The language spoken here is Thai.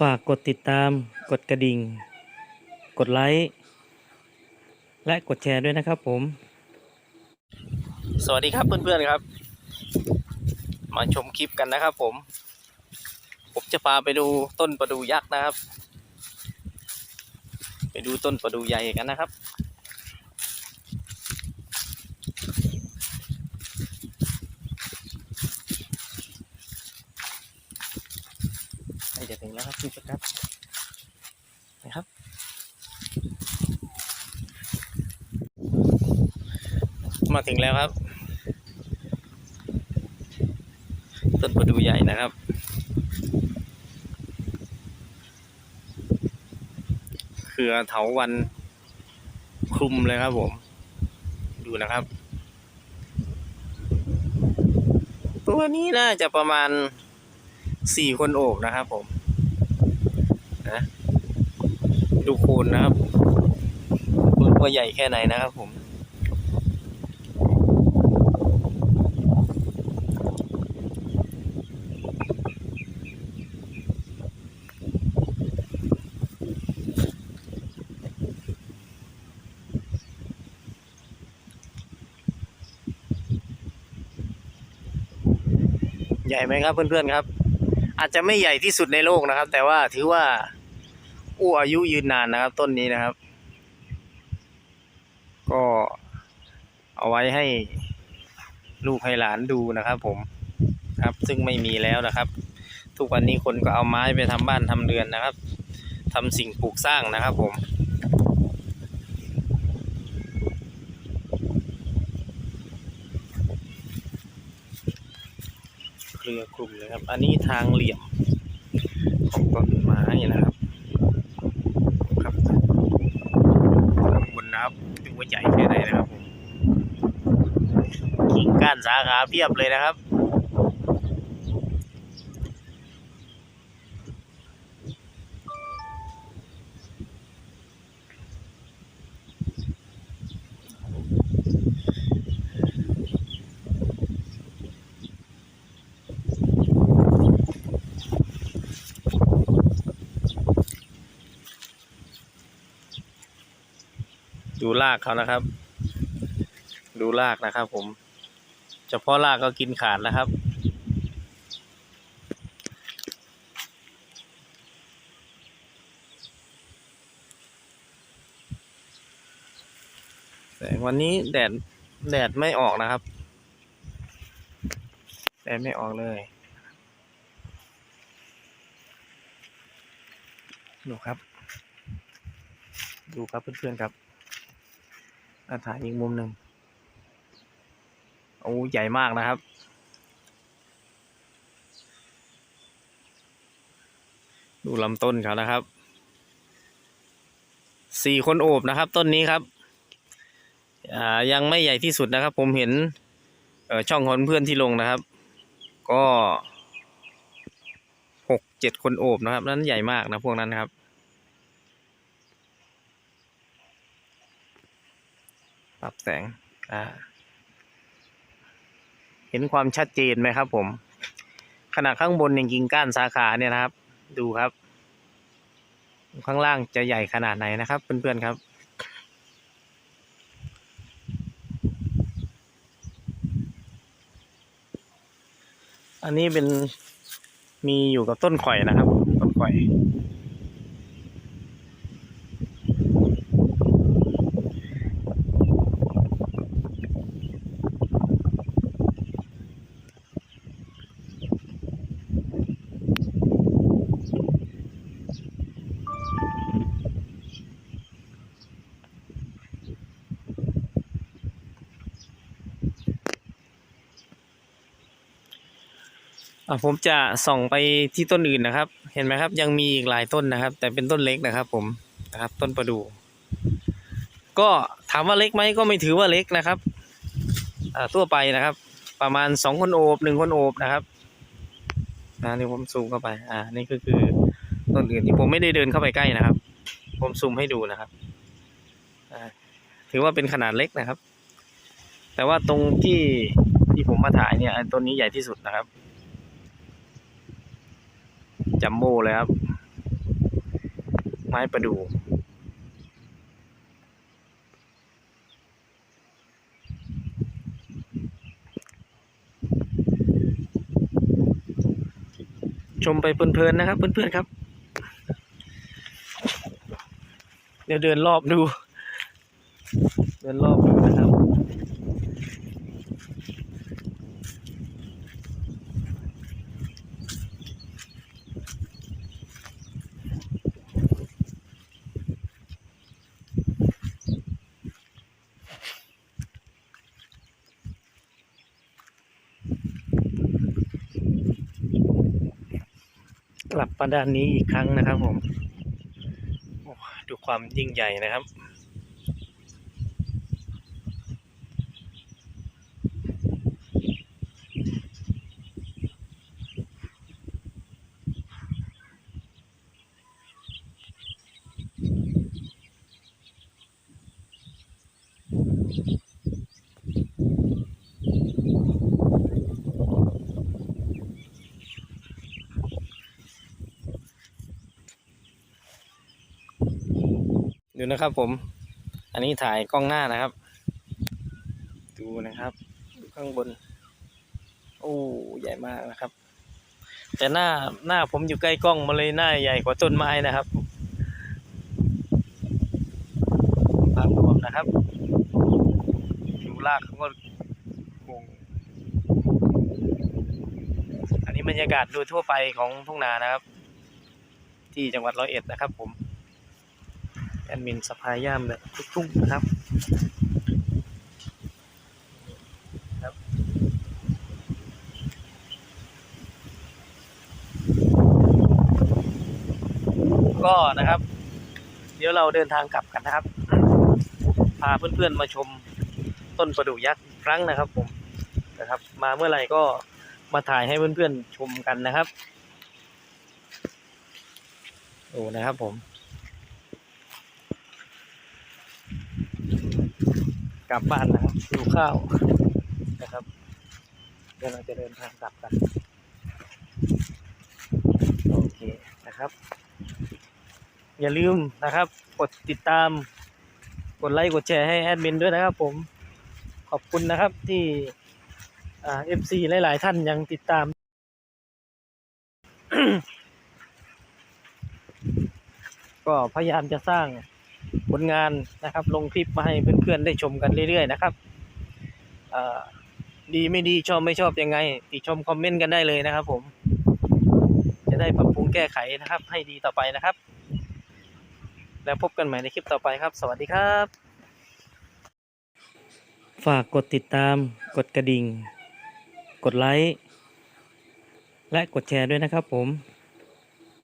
ฝากกดติดตาม กดกระดิ่ง กดไลค์ และกดแชร์ด้วยนะครับผม สวัสดีครับเพื่อนๆครับ มาชมคลิปกันนะครับผม ผมจะพาไปดูต้นประดูยักษ์นะครับ ไปดูต้นประดูใหญ่กันนะครับ ใกล้จะถึง แล้วครับพี่ประครับนะครับมาถึงแล้วครับ ต้นประดูใหญ่นะครับ เครือเถาวันคลุมเลยครับผม ดูนะครับ ตัวนี้น่าจะประมาณสี่คนโอบนะครับผม นะดูโคนนะครับว่าใหญ่แค่ไหนนะครับผมใหญ่ไหมครับเพื่อนๆครับ อาจจะไม่ใหญ่ที่สุดในโลกนะครับ แต่ว่าถือว่า อู้อายุยืนนานนะครับ ต้นนี้นะครับ ก็เอาไว้ให้ลูกให้หลานดูนะครับผมครับ ซึ่งไม่มีแล้วนะครับ ทุกวันนี้คนก็เอาไม้ไปทำบ้านทำเรือนนะครับทำสิ่งปลูกสร้างนะครับผมเครือคลุมเลยครับ อันนี้ทางเหลี่ยมของต้นไม้นะครับข้างบนนะครับดูว่าใหญ่แค่ไหนนะครับผมกิ่งก้าน สาขาเพียบเลยนะครับ ดูรากเขานะครับ ดูรากนะครับผม เฉพาะรากก็กินขาดแล้วครับ แต่วันนี้แดดแดดไม่ออกนะครับ แดดไม่ออกเลย ดูครับ ดูครับเพื่อนๆครับอาถ่ายอีกมุมหนึ่ง โอ้ใหญ่มากนะครับ ดูลำต้นเขานะครับ สี่คนโอบนะครับ ต้นนี้ครับ ยังไม่ใหญ่ที่สุดนะครับ ผมเห็นช่องของเพื่อนที่ลงนะครับ ก็หกเจ็ดคนโอบนะครับ นั้นใหญ่มากนะพวกนั้นครับปรับแสง อ่า เห็นความชัดเจนไหมครับ ผมขนาดข้างบนยังกิ่งก้านสาขาเนี่ยนะครับ ดูครับ ข้างล่างจะใหญ่ขนาดไหนนะครับเพื่อนๆครับอันนี้เป็นมีอยู่กับต้นข่อยนะครับ ต้นข่อย อะผมจะส่องไปที่ต้นอื่นนะครับ เห็นไหมครับ ยังมีอีกหลายต้นนะครับ แต่เป็นต้นเล็กนะครับ ผมนะครับ ต้นประดู่ก็ถามว่าเล็กไหมก็ไม่ถือว่าเล็กนะครับอ่าทั่วไปนะครับ ประมาณสองคนโอบหนึ่งคนโอบนะครับนะนี่ผมซูมเข้าไป อ่า นี่ก็คือต้นอื่นที่ผมไม่ได้เดินเข้าไปใกล้นะครับ ผมซูมให้ดูนะครับอ่าถือว่าเป็นขนาดเล็กนะครับ แต่ว่าตรงที่ที่ผมมาถ่ายเนี่ยต้นนี้ใหญ่ที่สุดนะครับ จัมโบ้เลยครับ ไม้ประดู่ชมไปเพลินๆนะครับ เพื่อนๆครับ เดี๋ยวเดินรอบดู เดินรอบดูนะครับ กลับมาด้านนี้อีกครั้งนะครับผมดูความยิ่งใหญ่นะครับ ดูนะครับผม อันนี้ถ่ายกล้องหน้านะครับ ดูนะครับ ดูข้างบน โอ้ใหญ่มากนะครับ แต่หน้าหน้าผมอยู่ใกล้กล้องมาเลยหน้าใหญ่กว่าต้นไม้นะครับภาพรวมนะครับ ดูรากเขาก็โก่งอันนี้บรรยากาศโดยทั่วไปของทุ่งนานะครับ ที่จังหวัดร้อยเอ็ดนะครับผม แอดมินสภายย่ามแบบทุกทุ่งนะครับครับ ก็นะครับ เดี๋ยวเราเดินทางกลับกันนะครับ พาเพื่อนๆมาชมต้นประดู่ยักษ์อีกครั้งนะครับผมนะครับ มาเมื่อไหร่ก็มาถ่ายให้เพื่อนๆชมกันนะครับ โอ้นะครับผม กลับบ้านนะครับดูข้าวนะครับเดี๋ยวเราจะเดินทางกลับกัน โอเคนะครับ อย่าลืมนะครับ กดติดตาม กดไลค์กดแชร์ให้แอดมินด้วยนะครับ ผมขอบคุณนะครับที่เอฟซีหลาย ๆ ท่านยังติดตามก็พยายามจะสร้าง ผลงานนะครับ ลงคลิปมาให้เพื่อนๆได้ชมกันเรื่อยๆนะครับดีไม่ดีชอบไม่ชอบยังไง ติชมคอมเมนต์กันได้เลยนะครับ ผม จะได้ปรับปรุงแก้ไขนะครับ ให้ดีต่อไปนะครับ แล้วพบกันใหม่ในคลิปต่อไปครับ สวัสดีครับ ฝากกดติดตาม กดกระดิ่ง กดไลค์และกดแชร์ด้วยนะครับผม